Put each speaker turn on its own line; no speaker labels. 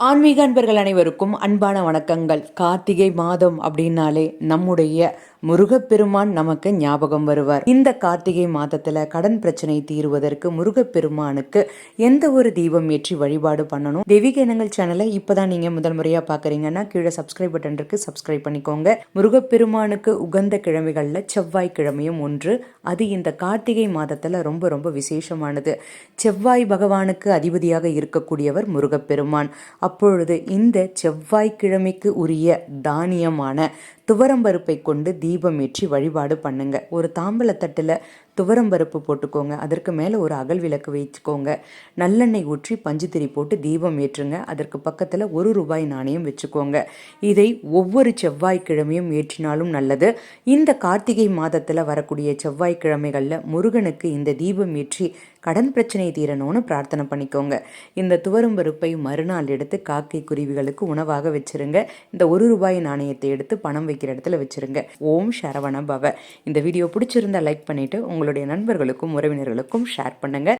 ஆன்மீக அன்பர்கள் அனைவருக்கும் அன்பான வணக்கங்கள். கார்த்திகை மாதம் அப்படின்னாலே நம்முடைய முருகப்பெருமான் நமக்கு ஞாபகம் வருவார். இந்த கார்த்திகை மாதத்துல கடன் பிரச்சனை தீருவதற்கு முருகப்பெருமானுக்கு எந்த ஒரு தீபம் ஏற்றி வழிபாடு பண்ணணும்? தெய்வீக சேனலை இப்பதான் நீங்க முதல் முறையா பாக்குறீங்கன்னா கீழே சப்ஸ்கிரைப் பட்டன் இருக்கு சப்ஸ்கிரைப் பண்ணிக்கோங்க. முருகப்பெருமானுக்கு உகந்த கிழமைகள்ல செவ்வாய் கிழமையும் ஒன்று. அது இந்த கார்த்திகை மாதத்துல ரொம்ப ரொம்ப விசேஷமானது. செவ்வாய் பகவானுக்கு அதிபதியாக இருக்கக்கூடியவர் முருகப்பெருமான். அப்பொழுது இந்த செவ்வாய்க்கிழமைக்கு உரிய தானியமான துவரம்பருப்பை கொண்டு தீபம் ஏற்றி வழிபாடு பண்ணுங்க. ஒரு தாம்பலத்தட்டில் துவரம்பருப்பு போட்டுக்கோங்க. அதற்கு மேலே ஒரு அகல் விளக்கு வச்சுக்கோங்க. நல்லெண்ணெய் ஊற்றி பஞ்சுத்திரி போட்டு தீபம் ஏற்றுங்க. அதற்கு பக்கத்தில் ஒரு ரூபாய் நாணயம் வச்சுக்கோங்க. இதை ஒவ்வொரு செவ்வாய்க்கிழமையும் ஏற்றினாலும் நல்லது. இந்த கார்த்திகை மாதத்தில் வரக்கூடிய செவ்வாய்க்கிழமைகளில் முருகனுக்கு இந்த தீபம் ஏற்றி கடன் பிரச்சனை தீரணும்னு பிரார்த்தனை பண்ணிக்கோங்க. இந்த துவரும் பருப்பை மறுநாள் எடுத்து காக்கை குருவிகளுக்கு உணவாக வச்சுருங்க. இந்த ஒரு ரூபாய் நாணயத்தை எடுத்து பணம் வைக்கிற இடத்துல வச்சுருங்க. ஓம் சரவண பவ. இந்த வீடியோ பிடிச்சிருந்தா லைக் பண்ணிவிட்டு உங்களுடைய நண்பர்களுக்கும் உறவினர்களுக்கும் ஷேர் பண்ணுங்கள்